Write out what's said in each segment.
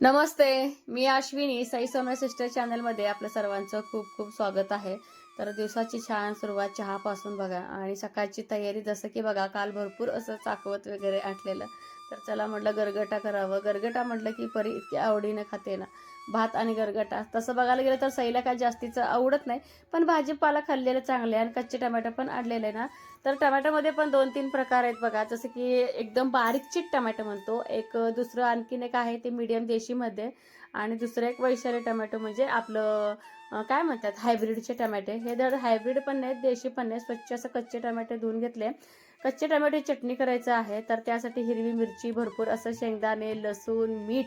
नमस्ते मी अश्विनी साई सोम्या सिस्टर चॅनलमध्ये आपल्या सर्वांचं खूप खूप स्वागत आहे. तर दिवसाची छान सुरुवात चहापासून बघा आणि सकाळची तयारी जसं की बघा काल भरपूर असं चाकवत वगैरे आटलेलं. तर चला म्हटलं गरगटा करावं. गरगटा म्हटलं की परी इतक्या आवडीनं खाते ना. भात आणि गरगटा. तसं बघायला गेलं तर सईला काय जास्तीचं आवडत नाही पण भाजीपाला खाल्लेलं चांगले आणि कच्चे टमॅटो पण आणलेले आहे ना. तर टमॅटोमध्ये पण दोन तीन प्रकार आहेत बघा. जसं की एकदम बारीक चिट टमॅटो म्हणतो. एक दुसरं आणखीन एक आहे ते मीडियम देशीमध्ये आणि दुसरं एक वैशाली टमॅटो म्हणजे आपलं काय म्हणतात हायब्रिडचे टमॅटे. हे दर हायब्रिड पण नाहीत देशी पण नाही स्वच्छ असं कच्चे टमॅटे धुवून घेतले. कच्चे टमॅटे चटणी करायचं आहे तर त्यासाठी हिरवी मिरची भरपूर असं शेंगदाणे लसूण मीठ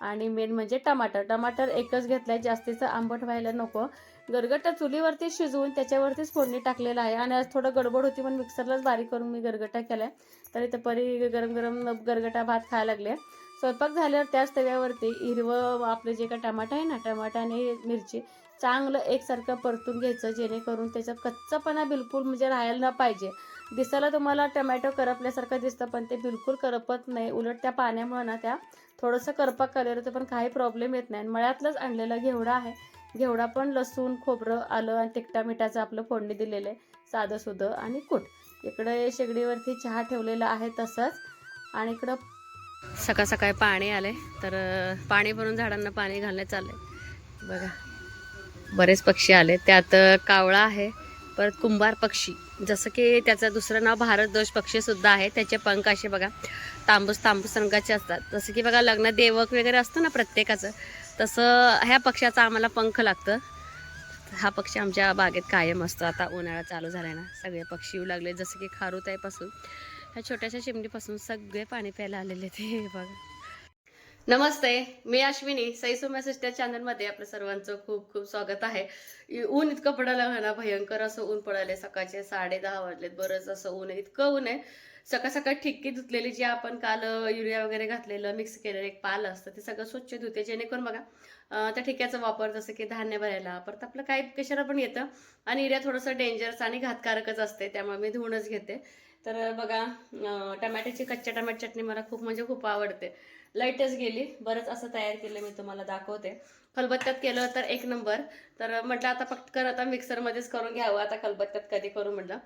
आणि मेन म्हणजे टमाटर. टमाटर एकच घेतलंय जास्तीचं आंबट व्हायला नको. गरगट चुलीवरती शिजवून त्याच्यावरतीच फोडणी टाकलेलं आहे. आणि आज थोडं गडबड होती पण मिक्सरलाच बारीक करून मी गरगटा केलाय. तर इथं परी गरम गरम गरगटा भात खायला लागले. स्वयंपाक झाल्यावर त्याच तव्यावरती हिरवं आपलं जे काय टमाटा आहे ना टमाटा आणि मिरची चांगलं एकसारखं परतून घ्यायचं जेणेकरून त्याचा कच्चापणा बिलकुल म्हणजे राहायला ना पाहिजे. दिसायला तुम्हाला टमॅटो करपल्यासारखं दिसतं पण ते बिलकुल करपत नाही. उलट त्या पाण्यामुळे ना त्या थोडंसं करपा कलर होतं पण काही प्रॉब्लेम येत नाही. मळ्यातलंच आणलेलं घेवडा आहे. घेवडा पण लसूण खोबरं आलं आणि तिखटा मिठाचं आपलं फोडणी दिलेलं आहे. साधं सुधं आणि कूट. इकडे शेगडीवरती चहा ठेवलेला आहे तसंच. आणि इकडं सकाळ सकाळी पाणी आले तर पाणी भरून झाडांना पाणी घालण्यात चाललंय. बघा. बरेच पक्षी आले. त्यात कावळा आहे परत कुंभार पक्षी. जसं की त्याचं दुसरं नाव भारतदोष पक्षीसुद्धा आहे. त्याचे पंख असे बघा तांबूस तांबूस रंगाचे असतात. जसं की बघा लग्न देवक वगैरे असतं ना प्रत्येकाचं तसं ह्या पक्ष्याचा आम्हाला पंख लागतं. हा पक्षी आमच्या बागेत कायम असतो. आता उन्हाळा चालू झाला ना सगळे पक्षी येऊ लागले. जसं की खारुताईपासून ह्या छोट्याशा चिमणीपासून सगळे पाणी प्यायला आलेले ते बघा. नमस्ते मी अश्विनी. सई सोम्या त्या चॅनलमध्ये आपलं सर्वांचं खूप खूप स्वागत आहे. ऊन इतकं पडायला म्हणा ना भयंकर असं ऊन पडायला सकाळचे साडे दहा वाजलेत. बरंच असं ऊन आहे. इतकं ऊन आहे. सकाळ सकाळ ठिक्की धुतलेली जी आपण काल युरिया वगैरे घातलेलं मिक्स केलेलं एक पाल असतं ते सगळं स्वच्छ धुते. जेणेकरून बघा त्या ठिक्याचा वापर जसं की धान्य भरायला परत आपलं काही कशाला पण येतं. आणि युरिया थोडंसं डेंजरस आणि घातकारकच असते त्यामुळे मी धुवूनच घेते. तर बघा टमॅटोची कच्च्या टमॅट चटणी मला खूप म्हणजे खूप आवडते. लाईटच गेली. बरंच असं तयार केलं मी तुम्हाला दाखवते. खलबत्त्यात केलं तर एक नंबर. तर म्हटलं आता पटकन आता मिक्सरमध्येच करून घ्यावं. आता खलबत्त्यात कधी करू म्हटलं.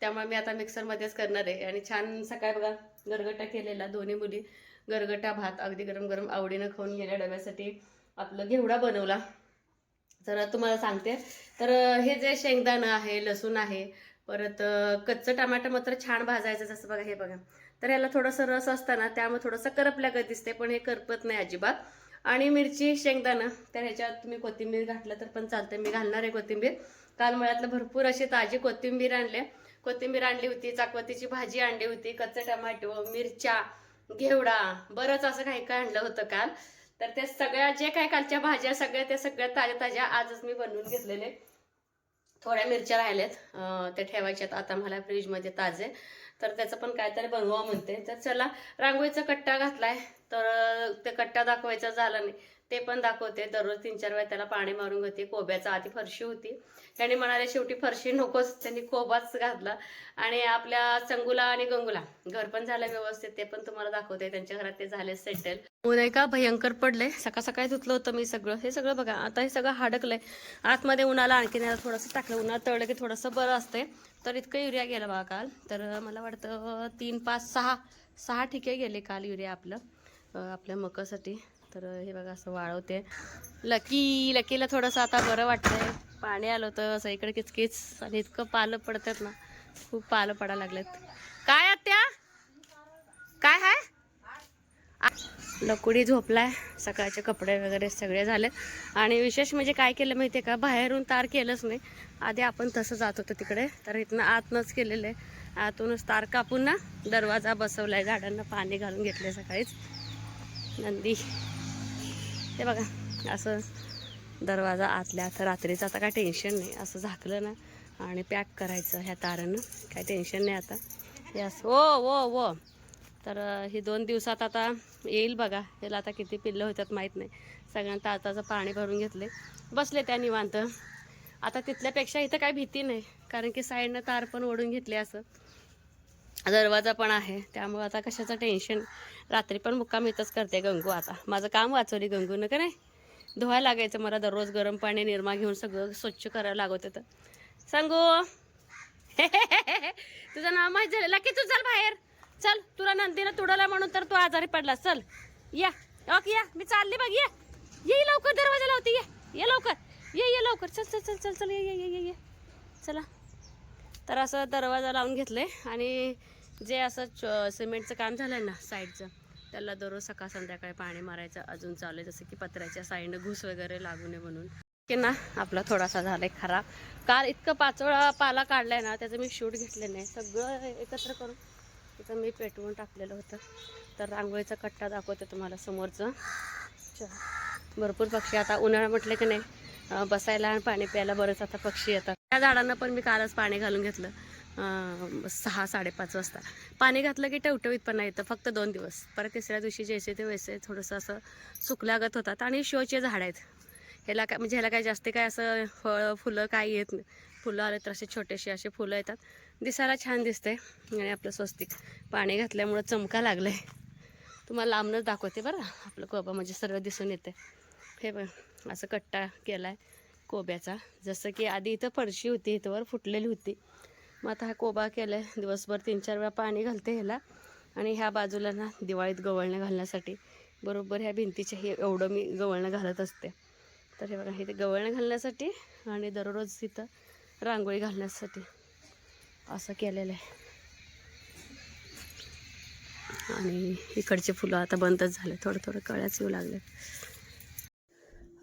त्यामुळे मी आता मिक्सरमध्येच करणार आहे. आणि छान सकाळी बघा गरगटा केलेला. दोन्ही मुली गरगटा भात अगदी गरम गरम आवडीनं खाऊन गेल्या डब्यासाठी आपलं घेवडा बनवला. तर तुम्हाला सांगते. तर हे जे शेंगदाणं आहे लसूण आहे परत कच्चं टमाटर मात्र छान भाजायचं जसं बघा हे बघा. तर ह्याला थोडंसं रस असताना त्यामुळे थोडंसं करपल्यागत दिसते पण हे करपत नाही अजिबात. आणि मिरची शेंगदाणं तर ह्याच्यात तुम्ही कोथिंबीर घातलं तर पण चालतं मी घालणार आहे कोथिंबीर. काल मळ्यातलं भरपूर अशी ताजी कोथिंबीर आणले. कोथिंबीर आणली होती चाकवतीची भाजी आणली होती कच्चे टमाटो मिरच्या घेवडा बरंच असं काही काय आणलं होतं काल. तर त्या सगळ्या जे काय कालच्या भाज्या सगळ्या त्या सगळ्या ताज्या ताज्या आजच मी बनवून घेतलेले. थोड्या मिरच्या राहिल्यात. त्या ठेवायच्यात. आता मला फ्रीजमध्ये ताजे. तर त्याचं पण काहीतरी बनवा म्हणते. तर चला रांगोळीचा कट्टा घातलाय. तर ते कट्टा दाखवायचा झाला नाही. ते पण दाखवते. दररोज तीन चार वेळा त्याला पाणी मारून घेते. कोब्याचा आधी फरशी होती. त्यांनी म्हणाले शेवटी फरशी नकोच त्यांनी कोबाच घातला. आणि आपल्या संगुला आणि गंगुला घर पण झालं व्यवस्थित ते पण तुम्हाला दाखवते. त्यांच्या घरात ते झाले सेटल ऊन का? भयंकर पडले सकाळ सकाळी धुतलं होतं मी सगळं. हे सगळं बघा आता हे सगळं हाडकलंय. आतमध्ये उन्हाला आणखीन याला थोडंसं टाकलं. उन्हात तळलं की थोडंसं बरं असते तर इतकं युरिया गेलं बघा काल. तर मला वाटतं तीन पाच सहा सहा ठिके गेले काल युरिया आपलं आपल्या मकासाठी. तर हे बघा असं वाळवते. लकी लकीला थोडंसं आता बरं वाटतंय. पाणी आलं होतं असं इकडे किचकिच आणि इतकं पालं पडतात ना खूप पालं पडायला लागलेत. काय आत्या? काय हाय? लकुडी झोपलाय सकाळचे कपडे वगैरे सगळे झाले. आणि विशेष म्हणजे काय केलं माहिती आहे का? बाहेरून तार केलंच नाही आधी आपण तसं जात होतो तिकडे तर इथनं आतनंच केलेलं. आहे आतूनच तार कापून ना दरवाजा बसवलाय झाडांना पाणी घालून घेतले सकाळीच. नंदी. हे बघा असं दरवाजा आतल्या आता रात्रीचं आता काय टेन्शन नाही. असं झाकलं ना आणि पॅक करायचं ह्या तारानं. काय टेन्शन नाही आता. हे असं ओ वो वो तर ही दोन दिवसात आता येईल बघा. याला आता किती पिल्लं होतात माहीत नाही. सगळ्यांना ताताचं पाणी भरून घेतले. बसले त्या निवांत. आता तिथल्यापेक्षा इथं काही भीती नाही. कारण की साईडनं तार पण ओढून घेतले असं. दरवाजा पण आहे. त्यामुळं आता कशाचं टेन्शन रात्री पण मुक्काम इथंच करते गंगू आता. माझं काम वाचवली गंगूनं का नाही? धुवायला लागायचं मला दररोज गरम पाणी निरमा घेऊन सगळं स्वच्छ करायला लागत होतं. सांगू? तुझं नाव माहीत झालं? की तू चल बाहेर. चल तुला नंदीनं तुडवला म्हणून तर तू आजारी पडला चल या. ओके या. मी चालली बघ या. ये लवकर दरवाजा लावते ये. ये लवकर. ये ये लवकर. चल चल चल चल चल. ये ये ये ये ये. चला. तर असं दरवाजा लावून घेतले आणि जे असं च- सिमेंटचं काम झालं ना साईडचं त्याला दररोज सकाळ संध्याकाळी पाणी मारायचं अजून चालू आहे जसं की पत्र्याच्या साईडनं घुस वगैरे लागू नये म्हणून. की ना? आपला थोडासा झालाय खराब. काल इतकं पाचोळा पाला काढलाय ना त्याचं मी शूट घेतले नाही. सगळं एकत्र करून तिथं मी पेटवून टाकलेलं होतं. तर रांगोळीचा कट्टा दाखवते तुम्हाला समोरचं. भरपूर पक्षी. आता उन्हाळा म्हटलं की नाही बसायला आणि पाणी प्यायला बरेच आता पक्षी येतात. त्या झाडांना पण मी कालच पाणी घालून घेतलं. सहा साडेपाच वाजता. पाणी घातलं की टवटवीत पण येतं फक्त दोन दिवस. परत तिसऱ्या दिवशी जैसे ते वैसे थोडंसं असं सुकल्यागत होतात आणि शोचे झाड आहेत. ह्याला काय म्हणजे ह्याला काय जास्त काय असं फळं फुलं काय येत नाही. फुलं आले तर असे छोटेसे असे फुलं येतात. दिसायला छान दिसते आणि आपलं स्वस्तिक. पाणी घातल्यामुळं चमका लागलं आहे तुम्हाला लांबनंच दाखवते बरं. आपलं कोबा म्हणजे सर्व दिसून येते. हे बघ असं कट्टा केला आहे कोब्याचा. जसं की आधी इथं फरशी होती इथंवर फुटलेली होती. मग आता हा कोबा केला आहे दिवसभर तीन चार वेळा पाणी घालते ह्याला. आणि ह्या बाजूला ना दिवाळीत गवळणं घालण्यासाठी बरोबर ह्या भिंतीच्या हे एवढं मी गवळणं घालत असते. तर हे बघा हे गवळणं घालण्यासाठी आणि दररोज तिथं रांगोळी घालण्यासाठी असं केलेलं आहे. आणि इकडचे फुलं आता बंदच झाले थोडं थोडं कळ्याच येऊ लागले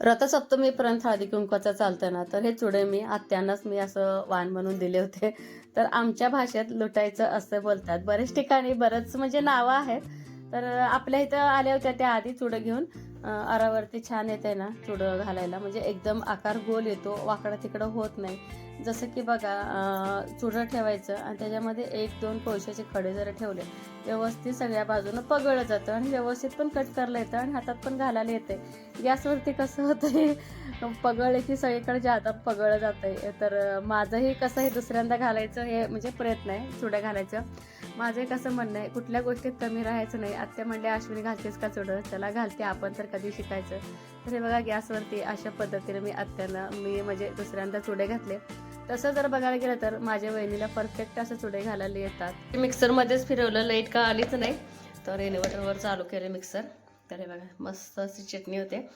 रथसप्तमीपर्यंत हळदी कुंकवाचं चालतं ना. तर हे चुडे मी आत्यांनाच मी असं वाण म्हणून दिले होते. तर आमच्या भाषेत लुटायचं असं बोलतात. बरेच ठिकाणी बरंच म्हणजे नावं आहेत. तर आपल्या इथं आल्या होत्या त्या आधी चुडं घेऊन. आरावरती अरावरती छान येते ना चुडं घालायला. म्हणजे एकदम आकार गोल येतो वाकडा तिकडं होत नाही. जसं की बघा चुडं ठेवायचं आणि त्याच्यामध्ये एक दोन कोळशाचे खडे जर ठेवले व्यवस्थित सगळ्या बाजूनं पगळलं जातं आणि व्यवस्थित पण कट करलं येतं आणि हातात पण घालायला येते गॅसवरती कसं होतं पगळले की सगळीकडे जादा पगळलं जातं तर माझंही कसं हे दुसऱ्यांदा घालायचं हे म्हणजे प्रयत्न आहे चुड्या घालायचं. माझं कसं म्हणणं आहे कुठल्या गोष्टीत कमी राहायचं नाही. आत्या म्हणले अश्विनी घालतेस का चुडं? त्याला घालते आपण तर कधी शिकायचं? तर हे बघा गॅसवरती अशा पद्धतीने मी आत्यांना मी म्हणजे दुसऱ्यांदा चुडे घातले. तसं जर बघायला गेलं तर माझ्या वहिनीला परफेक्ट असं चुडे घालायला येतात. मिक्सरमध्येच फिरवलं लाइट का आलीच नाही. तर इन्व्हर्टरवर चालू केलं मिक्सर तर हे बघा मस्त अशी चटणी होते.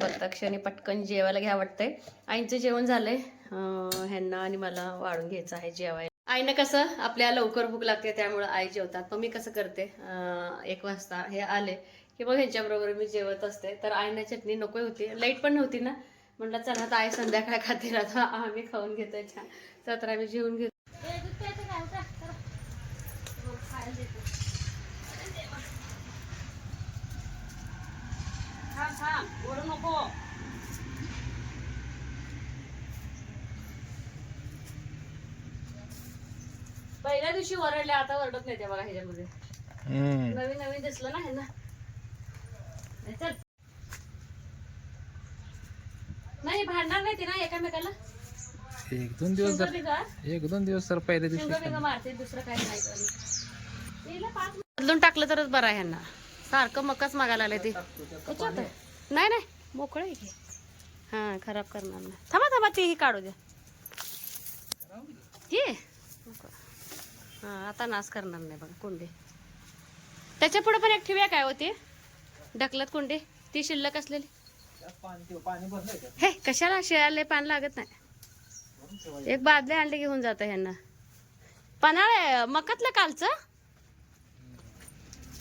बघता क्षणी पटकन जेवायला घ्या वाटतंय. आईचं जेवण झालंय. ह्यांना आणि मला वाढून घ्यायचं आहे जेवायला. आईनं कसं आपल्या लवकर भूक लागते त्यामुळं आई जेवतात. मग मी कसं करते एक वाजता हे आले की मग ह्यांच्याबरोबर मी जेवत असते. तर आईनं चटणी नको होती. लाइट पण नव्हती ना. म्हटलं चला आता आई संध्याकाळ खाते आता आम्ही खाऊन घेतोय छान. तर तर आम्ही जेवून घेतो. नको. पहिल्या दिवशी ओरडले आता ओरडत नाही ते बघा ह्याच्यामध्ये. हम्म. नवीन नवीन दिसलं ना ह्यांना नाही चल नाही भांडणार नाही ते ना एकामेकाला. एक दोन दिवस जर? एक दोन दिवस तर पहिल्या दिवशी मारते दुसरं काही नाही करत. पाच बदलून टाकलं तरच बरं आहे ह्यांना. सारखं मकच मागायला लागले ते. त्याच्यात? आहे. नाही नाही. मोकळं आहे की. हां खराब करणार नाही. थांबा थांबा तेही काढू द्या. ये. हां आता नाश करणार नाही बघा कुंडी. त्याच्या पुढे पण एक ठेवूया काय होती ढकलत कुंडी? ती शिल्लक असलेली. हे कशाला शिळाले पान लागत नाही? एक बादले आणले घेऊन जात ह्यांना. पन्हाळ आहे, मकातलं कालचं?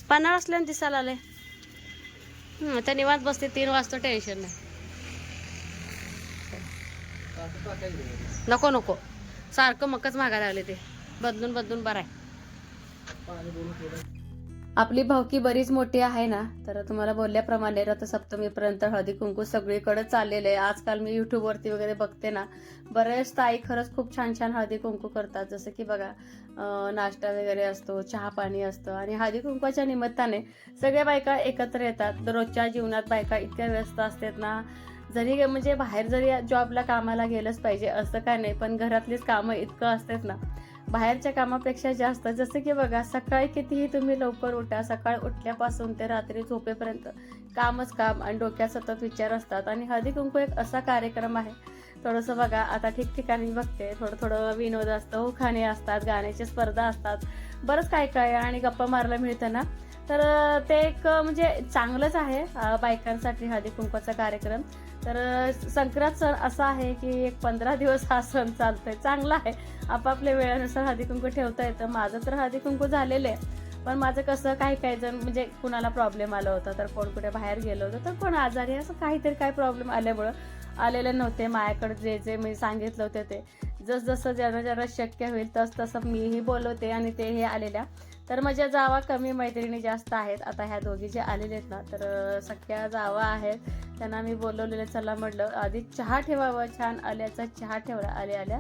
पन्हाळ असल्यानं दिसायला आले आता निवांत बसते तीन वाजता टेन्शन नाही. नको नको. सारखं मकच मागायला लागले ते. बदलून बदलून बरं आहे. आपली भावकी बरीच मोठी आहे ना? तर तुम्हाला बोलल्याप्रमाणे रथसप्तमीपर्यंत हळदी कुंकू सगळीकडे चाललेलं आहे. आजकाल मी युट्यूबवरती वगैरे बघते ना बरेच ताई खरंच खूप छान छान हळदी कुंकू करतात. जसं की बघा नाश्ता वगैरे असतो चहा पाणी असतं आणि हळदी कुंकवाच्या निमित्ताने सगळ्या बायका एकत्र येतात. रोजच्या जीवनात बायका इतक्या व्यस्त असतात ना जरी म्हणजे बाहेर जरी जॉबला कामाला गेलंच पाहिजे असं काय नाही. पण घरातलीच कामं इतकं असतात ना बाहेरच्या कामापेक्षा जास्त. जसं की बघा सकाळी कितीही तुम्ही लवकर उठा सकाळ उठल्यापासून ते रात्री झोपेपर्यंत कामच काम आणि डोक्यात सतत विचार असतात. आणि हळदी कुंकू एक असा कार्यक्रम आहे. थोडंसं बघा आता ठिकठिकाणी बघते. थोडं थोडं विनोद असतं उखाणे असतात गाण्याच्या स्पर्धा असतात. बरंच काय काय आणि गप्पा मारायला मिळतं ना? तर ते एक म्हणजे चांगलंच आहे बायकांसाठी हळदी कुंकवाचा कार्यक्रम. तर संक्रांत सण असा आहे की एक पंधरा दिवस हा सण चालतोय. चांगला आहे. आपापल्या वेळेनुसार हळदी कुंकू ठेवता येतं. माझं तर हळदी कुंकू झालेलं आहे. पण माझं कसं काही काही जण म्हणजे कुणाला प्रॉब्लेम आला होता तर कोण कुठे बाहेर गेलं होतं तर कोण आजारी असं काहीतरी काय प्रॉब्लेम आल्यामुळं आलेले नव्हते. माझ्याकडे जे जे मी सांगितलं होते ते. जसजसं ज्यांना ज्यांना शक्य होईल तस तसं मीही बोलवते आणि ते हे आलेल्या. तर माझ्या जावा कमी मैत्रिणी जास्त आहेत. आता ह्या दोघी जे आलेले आहेत ना तर सख्या जावा आहेत. त्यांना मी बोलवलेलं चला म्हटलं आधी चहा ठेवावं छान आल्याचा चहा ठेवला आल्या आल्या.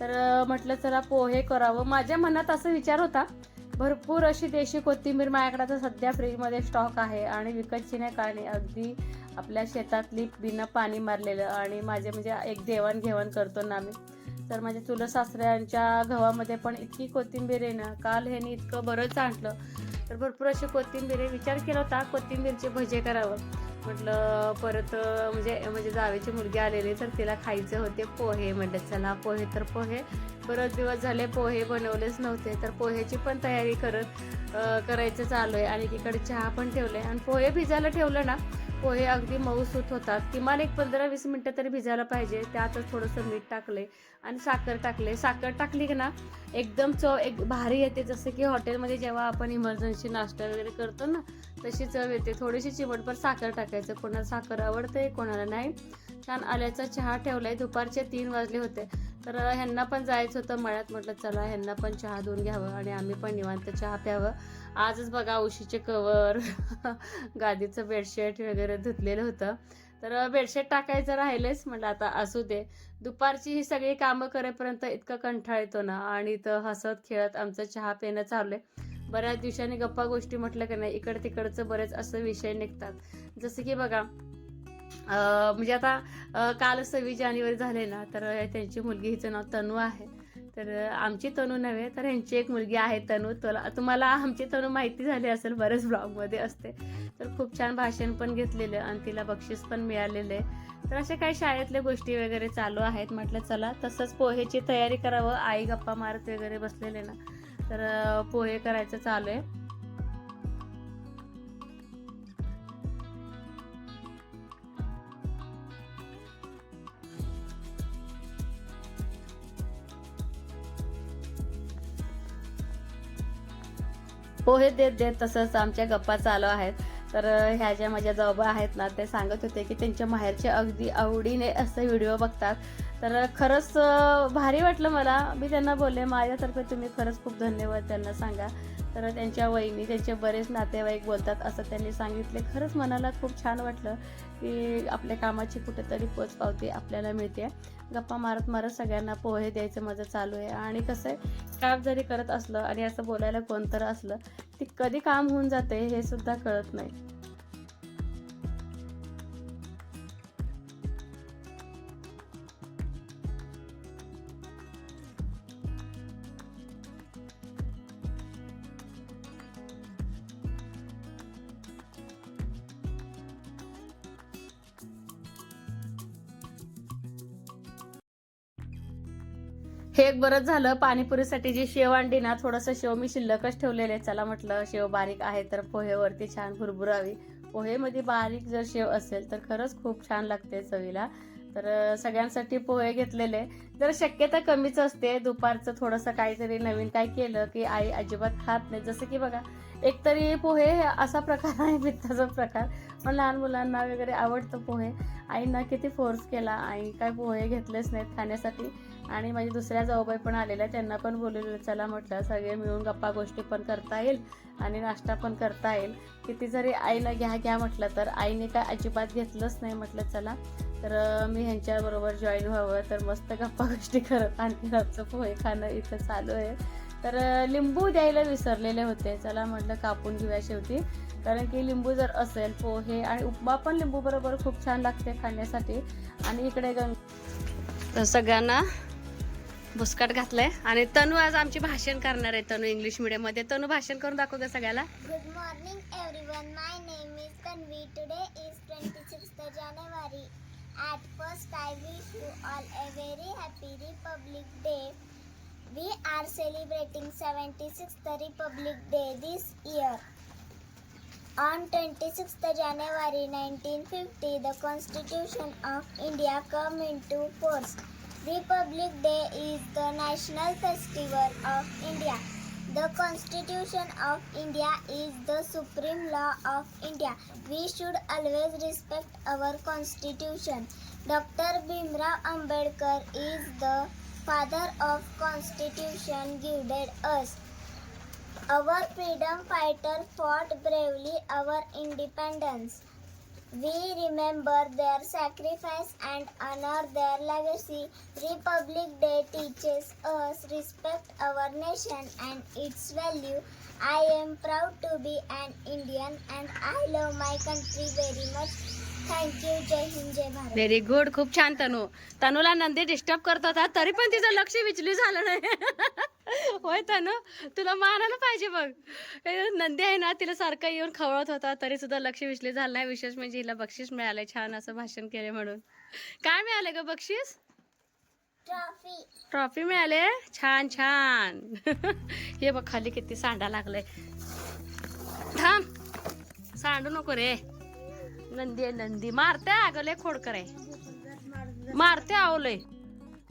तर म्हटलं चला पोहे करावं. माझ्या मनात असं विचार होता भरपूर अशी देशी कोथिंबीर माझ्याकडे आता सध्या फ्रीजमध्ये स्टॉक आहे आणि विकतची नाही कारण अगदी आपल्या शेतातली बिना पाणी मारलेलं आणि माझे म्हणजे एक देवाणघेवाण करतो ना आम्ही. तर माझ्या चुलत सासऱ्यांच्या गव्हामध्ये पण इतकी कोथिंबीर आहे ना काल ह्यानी इतकं बरंच आणलं तर भरपूर अशी कोथिंबीर आहे विचार केला होता कोथिंबीरचे भजे करावं. म्हटलं परत म्हणजे म्हणजे जावेची मुलगी आलेली तर तिला खायचे होते पोहे. म्हटलं चला पोहे तर पोहे. बरेच दिवस झाले पोहे बनवलेच नव्हते तर पोहेची पण तयारी करत करायचं चालू आहे. आणि तिकडे चहा पण ठेवले आणि पोहे भिजायला ठेवलं ना पोहे अगदी मऊसूत होतात. किमान एक पंधरा वीस मिनटं तरी भिजायला पाहिजे. त्यातच थोडंसं मीठ टाकले आणि साखर टाकले. साखर टाकली की ना एकदम चव एक भारी येते. जसं की हॉटेलमध्ये जेव्हा आपण इमर्जन्सी नाश्ता वगैरे करतो ना तशी चव येते. थोडीशी चिमटभर साखर टाकायचं. कोणाला साखर आवडते कोणाला नाही. छान आल्याचा चहा ठेवलाय. दुपारचे तीन वाजले होते. तर ह्यांना पण जायचं होतं मळ्यात. म्हटलं चला ह्यांना पण चहा देऊन घ्यावं आणि आम्ही पण निवांत चहा प्यावं. आजच बघा उशीचे कवर. गादीचं बेडशीट वगैरे धुतलेलं होतं. तर बेडशीट टाकायचं राहिलेच. म्हटलं आता असू दे. दुपारची ही सगळी कामं करेपर्यंत इतकं कंठाळ येतो ना आणि इथं हसत खेळत आमचं चहा पिणं चालू आहे. बऱ्याच दिवसांनी गप्पा गोष्टी म्हटलं की नाही इकड तिकडचं बरेच असं विषय निघतात. जसं की बघा म्हणजे आता काल सव्वीस जानेवारी झाले ना तर त्यांची मुलगी हिचं नाव तनू आहे. तर आमची तनू नव्हे तर ह्यांची एक मुलगी आहे तनू. तुला तुम्हाला आमची तनू माहिती झाली असेल बरेच ब्लॉगमध्ये असते. तर खूप छान भाषण पण घेतलेलं आणि तिला बक्षीस पण मिळालेलं आहे. तर अशा काही शाळेतल्या गोष्टी वगैरे चालू आहेत. म्हटलं चला तसंच पोहेची तयारी करावं. आई गप्पा मारत वगैरे बसलेले ना. तर पोहे करायचं चालू आहे. पोहे देत देत तसंच आमच्या गप्पा चालू आहेत. तर ह्या ज्या माझ्या जवळ आहेत ना ते सांगत होते की त्यांच्या माहेरचे अगदी आवडीने असं व्हिडिओ बघतात. तर खरंच भारी वाटलं मला. मी त्यांना बोलले माझ्यातर्फे तुम्ही खरंच खूप धन्यवाद त्यांना सांगा. तर त्यांच्या वहिनी त्यांचे बरेच नातेवाईक बोलतात असं त्यांनी सांगितले. खरंच मनाला खूप छान वाटलं की आपल्या कामाची कुठेतरी पोच पावती आपल्याला मिळते. गप्पा मारत मारत सगळ्यांना पोहे द्यायचं माझं चालू आहे. आणि कसं आहे काम जरी करत असलं आणि असं बोलायला कोणतर असलं ती कधी काम होऊन जाते हे सुद्धा कळत नाही. हे एक बरंच झालं. पाणीपुरीसाठी जी शेव आणली ना थोडंसं शेव मी शिल्लकच ठेवलेले आहे. चला म्हटलं शेव बारीक आहे तर पोहेवरती छान भुरभुरावी पोहेमध्ये बारीक जर शेव असेल तर खरंच खूप छान लागते चवीला. तर सगळ्यांसाठी पोहे घेतलेले. जर शक्यता कमीच असते दुपारचं थोडंसं काहीतरी नवीन काय केलं की आई अजिबात खात नाही. जसं की बघा एकतरी पोहे असा प्रकार आहे पित्ताचा प्रकार. पण लहान मुलांना वगैरे आवडतं पोहे. आईना किती फोर्स केला आई काय पोहे घेतलेच नाहीत खाण्यासाठी. आणि माझे दुसऱ्या जाऊबाई पण आलेल्या त्यांना पण बोलवलेलं चला म्हटलं सगळे मिळून गप्पा गोष्टी पण करता येईल आणि नाश्ता पण करता येईल. किती जरी आईला घ्या घ्या म्हटलं तर आईने काय अजिबात घेतलंच नाही म्हटलं चला. तर मी ह्यांच्याबरोबर जॉईन व्हावं तर मस्त गप्पा गोष्टी करत आणखी आमचं पोहे खाणं इथं चालू आहे. तर लिंबू द्यायला विसरलेले होते. चला म्हटलं कापून घेऊया शेवटी. कारण की लिंबू जर असेल पोहे आणि उपमा पण लिंबू बरोबर खूप छान लागते खाण्यासाठी. आणि इकडे गंग सगळ्यांना भुसकट घातलंय. आणि तनु आज आमची भाषण करणार आहे तनु इंग्लिश मिडियममध्ये तनु भाषण करून दाखव का सगळ्याला. Good morning every my name is Tanvi today is twenty six January at first I wish you all a very happy Republic Day we are celebrating seventy six Republic Day this year on twenty six January nineteen fifty the constitution of India come in force Republic Day is the national festival of India. The Constitution of India is the supreme law of India. We should always respect our Constitution. Dr. Bhimrao Ambedkar is the father of Constitution gifted us. Our freedom fighter fought bravely our independence. We remember their sacrifice and honor their legacy. Republic Day teaches us respect our nation and its value. I am proud to be an Indian and I love my country very much. जय हिंद जय Bharat very good खूप छान तनू. तनूला Nandi disturb करत होता तरी पण तिचं लक्ष विचली झालं नाही. होय तनू? तुला मानायला पाहिजे बघ. नंदी आहे ना तिला सारखं येऊन खवळत होता तरी सुद्धा लक्ष विचली झालं नाही. विशेष म्हणजे हिला बक्षीस मिळालंय छान असं भाषण केले म्हणून. काय मिळालं ग बक्षीस? ट्रॉफी ट्रॉफी मिळाले? छान छान. हे बघ खाली किती सांडा लागलाय. थांब. सांडू नको रे. नंदी आहे नंदी. मारते अगं खोडकर आहे. मारते आवलय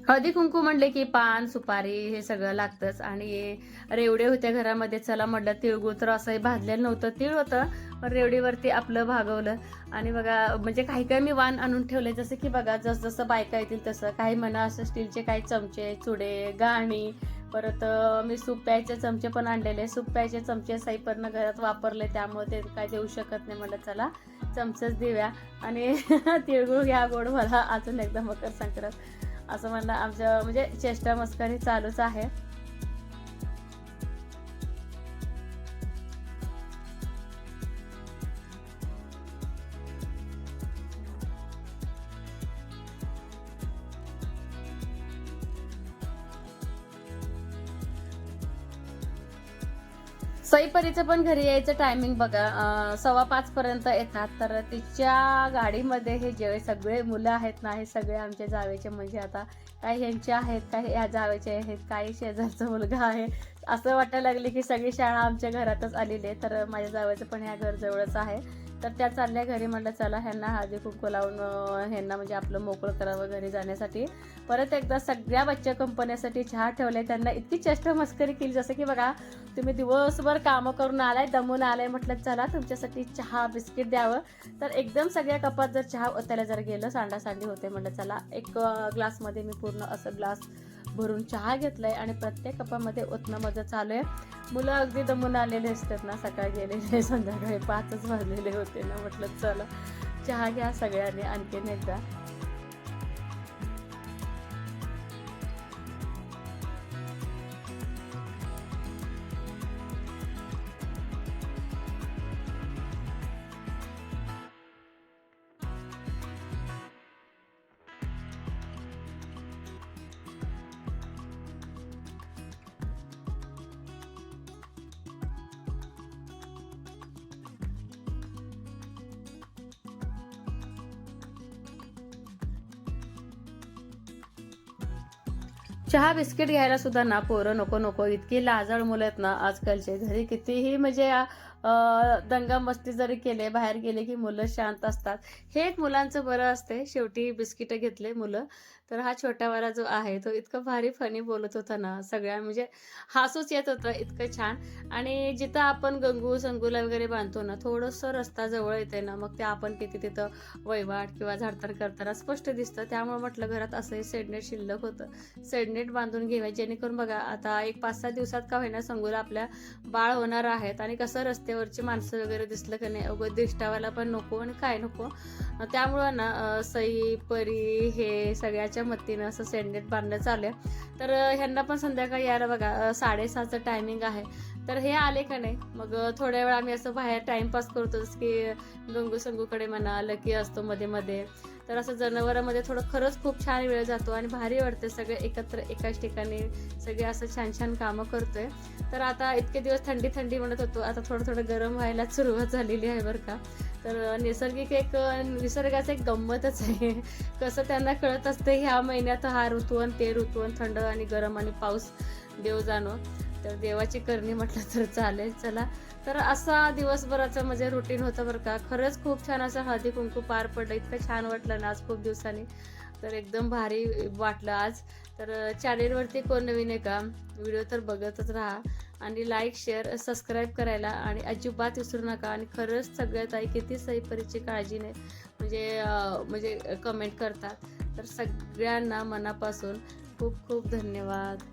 हळदी कुंकू म्हणले की पान सुपारी हे सगळं लागतंच. आणि रेवडे होत्या घरामध्ये. चला म्हटलं तिळगुळ तर असंही भाजलेलं नव्हतं. तिळ होतं पण रेवडीवरती आपलं भागवलं. आणि बघा म्हणजे काही काही मी वाण आणून ठेवले जसं की बघा जस जसं बायका येतील तसं. काही म्हणा असं स्टीलचे काही चमचे चुडे गाणी. परत मी सूप प्यायचे चमचे पण आणलेले. सूप प्यायचे चमचे साईपरनं घरात वापरले. त्यामुळे ते काय देऊ शकत नाही म्हटलं चला. चमचेच दिव्या आणि तिळगुळ घ्या गोड मला अजून एकदा मकर संक्रांत. असं म्हणलं आमच्या म्हणजे चेष्टा मस्करी चालूच आहे. सईपरीचं पण घरी यायचं टायमिंग बघा. सव्वा पाच पर्यंत येतात. तर तिच्या गाडीमध्ये हे जे सगळे मुलं आहेत ना हे सगळे आमच्या जावेचे. म्हणजे आता काही ह्यांचे आहेत काही या जावेचे आहेत काही शेजारचा मुलगा आहे. असं वाटायला लागले की सगळी शाळा आमच्या घरातच आलेली आहे. तर माझ्या जावेचं पण ह्या घर जवळच आहे. तर त्या चालल्या घरी म्हटलं चला ह्यांना हळदी कुंकू लावून ह्यांना म्हणजे आपलं मोकळं करावं घरी जाण्यासाठी. परत एकदा सगळ्या बच्च्या कंपन्यासाठी चहा ठेवले. त्यांना इतकी चेष्ट मस्करी केली जसं की बघा तुम्ही दिवसभर कामं करून आलाय दमून आलाय म्हटलं चला तुमच्यासाठी चहा बिस्किट द्यावं. तर एकदम सगळ्या कपात जर चहा ओतायला जर गेलं सांडासांडी होते म्हटलं चला एक ग्लासमध्ये मी पूर्ण असं ग्लास भरून चहा घेतलाय आणि प्रत्येक कपामध्ये ओतणं माझं चालू आहे मुलं अगदी दमून आलेले असतात ना सकाळी गेलेले संध्याकाळी पाचच वाजलेले होते ना म्हटलं चला चहा घ्या सगळ्यांनी आणखीन एकदा. चहा बिस्किट घ्यायला सुद्धा ना पोरं नको नको. इतकी लाजाळ मुलं आहेत ना आजकालचे. घरी कितीही म्हणजे दंगा मस्ती जरी केले बाहेर गेले की मुलं शांत असतात. हे एक मुलांचं बरं असते शेवटी बिस्किट घेतले मुलं. तर हा छोटावाला जो आहे तो इतकं भारी फनी बोलत होता ना सगळ्या म्हणजे हासूच येत होतं इतकं छान. आणि जिथं आपण गंगू संगूला वगैरे बांधतो ना थोडंसं रस्ता जवळ येते ना मग ते आपण किती तिथं वैवाट किंवा झाडताड करताना स्पष्ट दिसतं. त्यामुळे म्हटलं घरात असंही सेडनेट शिल्लक होतं. सेडनेट बांधून घेऊया जेणेकरून बघा आता एक पाच सहा दिवसात का होईना संगूला आपल्या बाळ होणार आहेत आणि कसं रस्त्यावरची माणसं वगैरे दिसलं का नाही अगं दिष्टावाला पण नको आणि काय नको. त्यामुळं ना सई परी हे सगळ्याच्या मतीनं असं सेंडेट बांधणं चालू आहे तर ह्यांना पण संध्याकाळी यायला बघा साडेसहाचं टायमिंग आहे. तर हे आले का नाही? मग थोड्या वेळ आम्ही असं बाहेर टाइमपास करतो जसं की गंगू संगूकडे म्हणा लकी असतो मध्ये मध्ये. तर असं जनावरांमध्ये थोडं खरंच खूप छान वेळ जातो आणि भारी वाटते सगळे एकत्र एकाच ठिकाणी सगळे असं छान छान कामं करतोय. तर आता इतके दिवस थंडी थंडी म्हणत होतो आता थोडं थोडं गरम व्हायला सुरुवात झालेली आहे बरं का. तर नैसर्गिक एक निसर्गाचं एक गंमतच आहे. कसं त्यांना कळत असते ह्या महिन्यात हा ऋतू आणि ते ऋतू आणि थंड आणि गरम आणि पाऊस देव जाणो. तर देवाची करणी म्हटलं तर चालेल. चला तर असा दिवसभराचं म्हणजे रुटीन होतं बरं का. खरंच खूप छान असं हळदी कुंकू पार पडलं. इतकं छान वाटलं ना आज खूप दिवसांनी. तर एकदम भारी वाटलं आज. तर चॅनेलवरती कोण नवीन आहे का? व्हिडिओ तर बघतच राहा. आणि लाईक शेअर सबस्क्राईब करायला आणि अजिबात विसरू नका. आणि खरंच सगळ्यात आई किती सईपरीची काळजी नाही म्हणजे म्हणजे कमेंट करतात. तर सगळ्यांना मनापासून खूप खूप धन्यवाद.